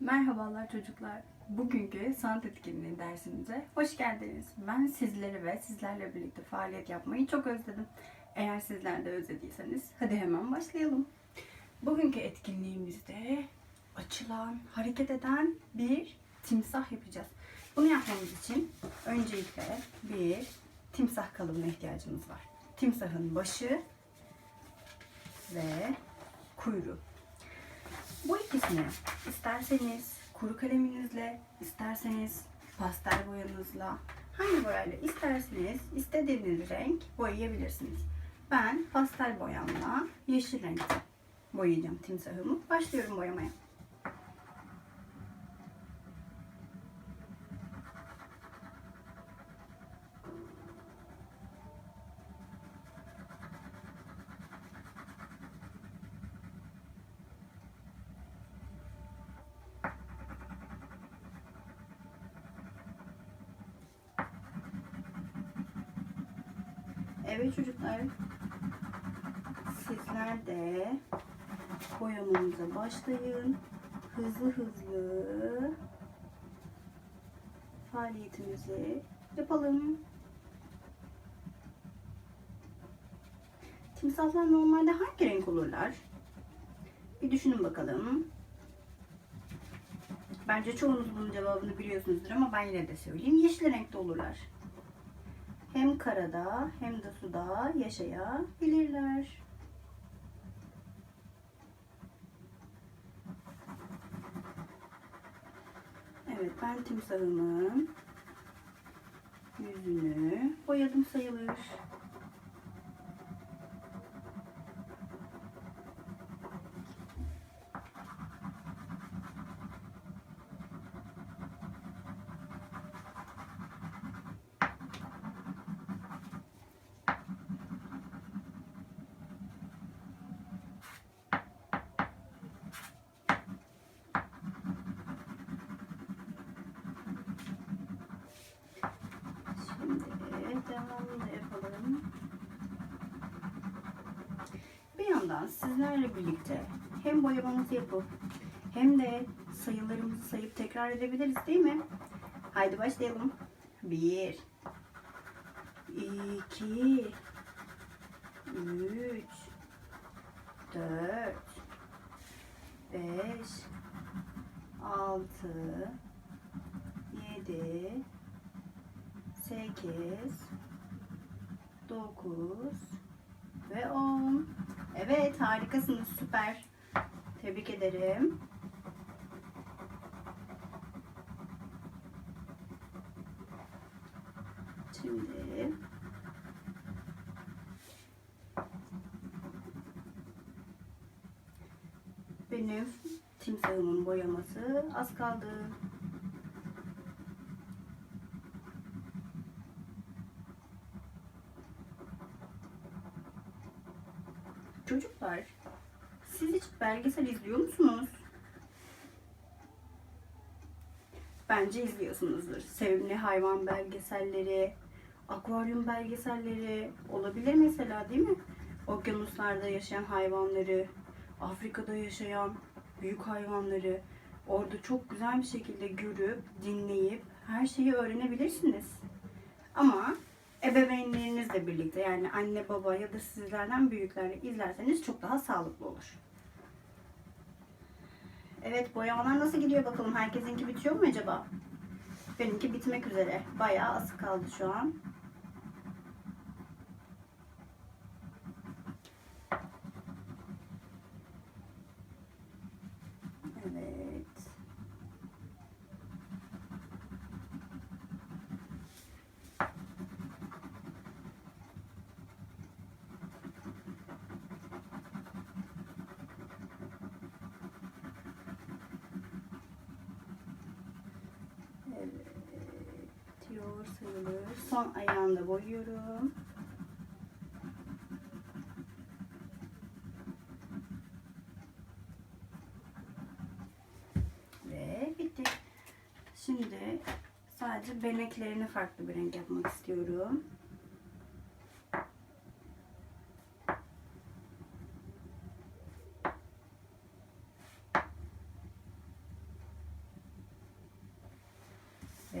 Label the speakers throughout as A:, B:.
A: Merhabalar çocuklar. Bugünkü sanat etkinliği dersimize hoş geldiniz. Ben sizleri ve sizlerle birlikte faaliyet yapmayı çok özledim. Eğer sizler de özlediyseniz hadi hemen başlayalım. Bugünkü etkinliğimizde açılan, hareket eden bir timsah yapacağız. Bunu yapmamız için öncelikle bir timsah kalıbına ihtiyacımız var. Timsahın başı ve kuyruğu. Bu ikisini isterseniz kuru kaleminizle, isterseniz pastel boyanızla, hangi boyayla isterseniz istediğiniz renk boyayabilirsiniz. Ben pastel boyamla yeşil renkte boyayacağım timsahımı. Başlıyorum boyamaya. Evet çocuklar. Sizler de boyamanıza başlayın. Hızlı hızlı faaliyetimizi yapalım. Timsahlar normalde hangi renk olurlar? Bir düşünün bakalım. Bence çoğunuz bunun cevabını biliyorsunuzdur ama ben yine de söyleyeyim. Yeşil renkte olurlar hem karada hem de suda yaşayabilirler. Evet ben timsahımın yüzünü boyadım sayılır. Şimdi devamını yapalım. Bir yandan sizlerle birlikte hem boyamamızı yapıp hem de sayılarımızı sayıp tekrar edebiliriz değil mi? Haydi başlayalım. Bir, iki, üç, dört, beş, altı, yedi, 8 9 ve 10 Evet harikasınız süper. Tebrik ederim. Şimdi benim timsahımın boyaması az kaldı Çocuklar, siz hiç belgesel izliyor musunuz? Bence izliyorsunuzdur. Sevimli hayvan belgeselleri, akvaryum belgeselleri olabilir mesela değil mi? Okyanuslarda yaşayan hayvanları, Afrika'da yaşayan büyük hayvanları orada çok güzel bir şekilde görüp, dinleyip her şeyi öğrenebilirsiniz. Ama ebeveynlerinizle birlikte yani anne baba ya da sizlerden büyüklerle izlerseniz çok daha sağlıklı olur. Evet boyamalar nasıl gidiyor bakalım? Herkesinki bitiyor mu acaba? Benimki bitmek üzere. Bayağı az kaldı şu an. Evet. Evet. Diyor sayılır. Son ayağını boyuyorum. Ve bitti. Şimdi sadece beneklerini farklı bir renk yapmak istiyorum.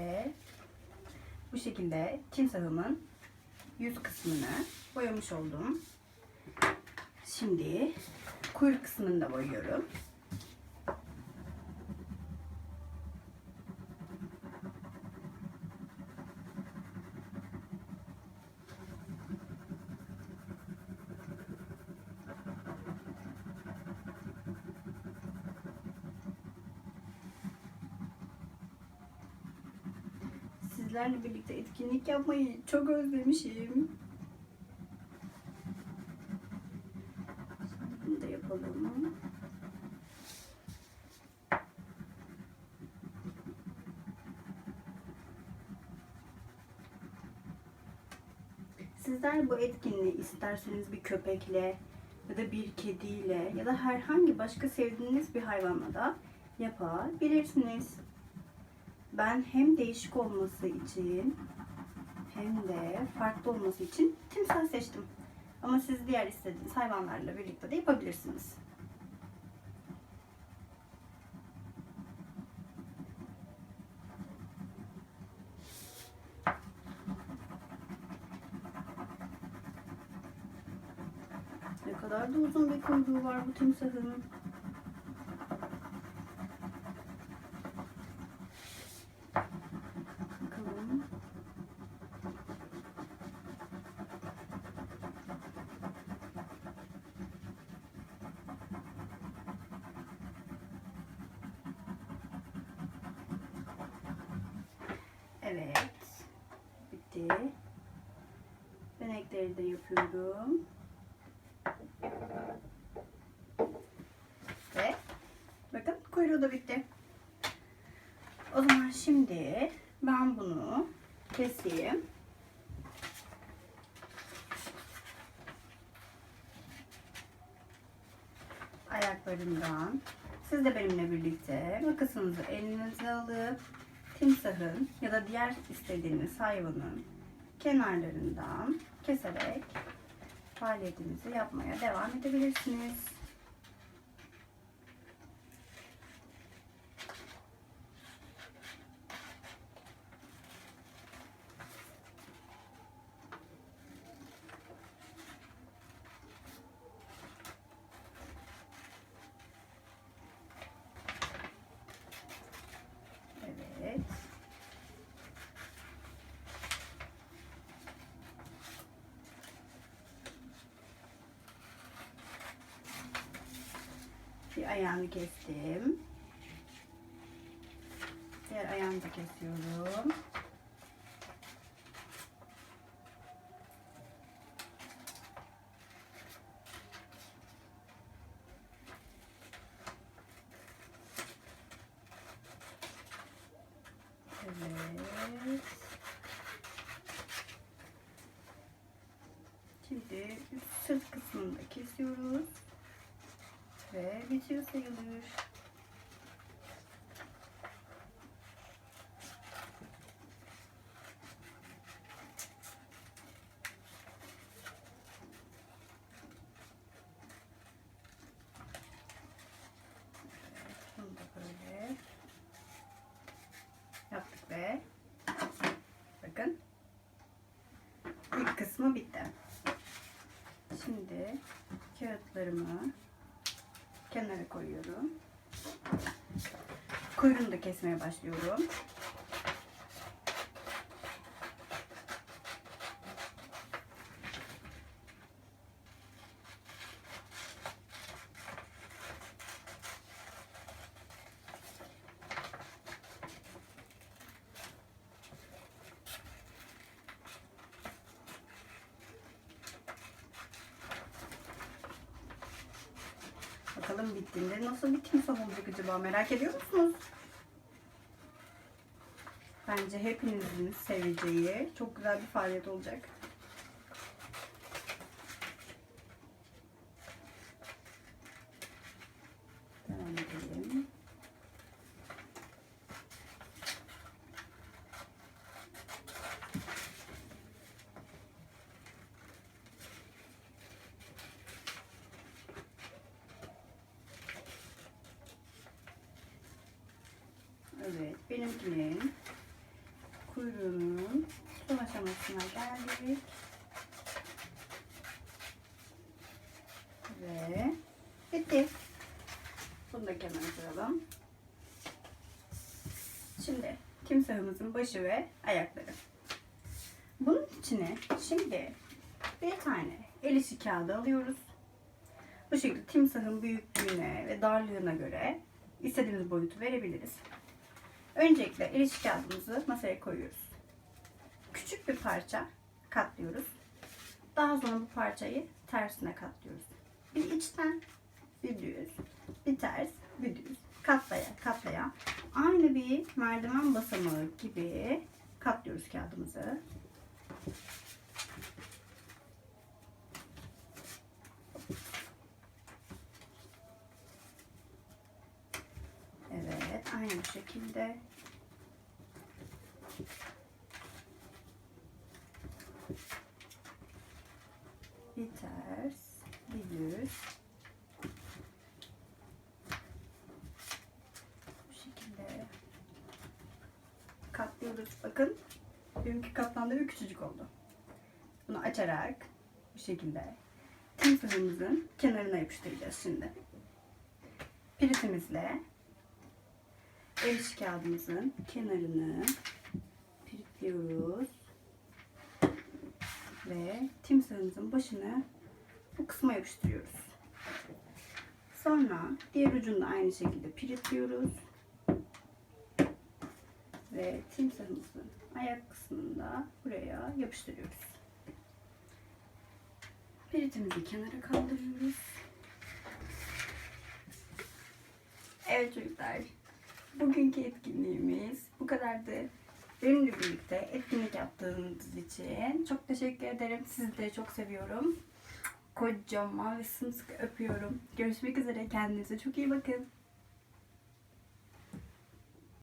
A: birlikte bu şekilde timsahımın yüz kısmını boyamış oldum. Şimdi kuyruk kısmını da boyuyorum. Sizlerle birlikte etkinlik yapmayı çok özlemişim. Bunu da yapalım. Sizler bu etkinliği isterseniz bir köpekle ya da bir kediyle ya da herhangi başka sevdiğiniz bir hayvanla da yapabilirsiniz. Ben hem değişik olması için hem de farklı olması için timsah seçtim. Ama siz diğer istediğiniz hayvanlarla birlikte de yapabilirsiniz. Ne kadar da uzun bir kuyruğu var bu timsahın. Bakalım. Evet. Bitti. Benekleri de yapıyorum. Ve bakın kuyruğu da bitti. O zaman şimdi ben bunu keseyim. Ayaklarından. Siz de benimle birlikte makasınızı elinize alıp timsahın ya da diğer istediğiniz hayvanın kenarlarından keserek faaliyetinizi yapmaya devam edebilirsiniz. Evet. Bir ayağını kestim. Diğer ayağını da kesiyorum. Evet. Şimdi sırt kısmını da kesiyoruz. Ve bitiyor sayılır. Evet, Bunu da böyle yaptık ve bakın ilk kısmı bitti. Şimdi kağıtlarımı kenara koyuyorum. Kuyruğunu da kesmeye başlıyorum. Bakalım bittiğinde nasıl bir timsah olacak acaba merak ediyor musunuz? Bence hepinizin seveceği çok güzel bir faaliyet olacak. Devam edelim. Evet, benimkinin kuyruğunun son aşamasına geldik. Ve bitti. Bunu da kenara koyalım. Şimdi timsahımızın başı ve ayakları. Bunun içine şimdi bir tane el işi kağıdı alıyoruz. Bu şekilde timsahın büyüklüğüne ve darlığına göre istediğimiz boyutu verebiliriz. Öncelikle el işi kağıdımızı masaya koyuyoruz. Küçük bir parça katlıyoruz. Daha sonra bu parçayı tersine katlıyoruz. Bir içten, bir düz, bir ters, bir düz. Katlaya, katlaya. Aynı bir merdiven basamağı gibi katlıyoruz kağıdımızı. Evet, aynı bu şekilde. Bir ters, bir düz. Bu şekilde katlıyoruz. Bakın, benimki katlandı ve küçücük oldu. Bunu açarak bu şekilde timsahımızın kenarına yapıştıracağız şimdi. Piritimizle el işi kağıdımızın kenarını piritliyoruz. Ve timsahımızın başını bu kısma yapıştırıyoruz. Sonra diğer ucunu da aynı şekilde piritliyoruz. Ve timsahımızın ayak kısmını da buraya yapıştırıyoruz. Piritimizi kenara kaldırıyoruz. Evet çocuklar, bugünkü etkinliğimiz bu kadardı. Benimle birlikte etkinlik yaptığınız için çok teşekkür ederim. Sizi de çok seviyorum. Kocaman ve sımsıkı öpüyorum. Görüşmek üzere. Kendinize çok iyi bakın.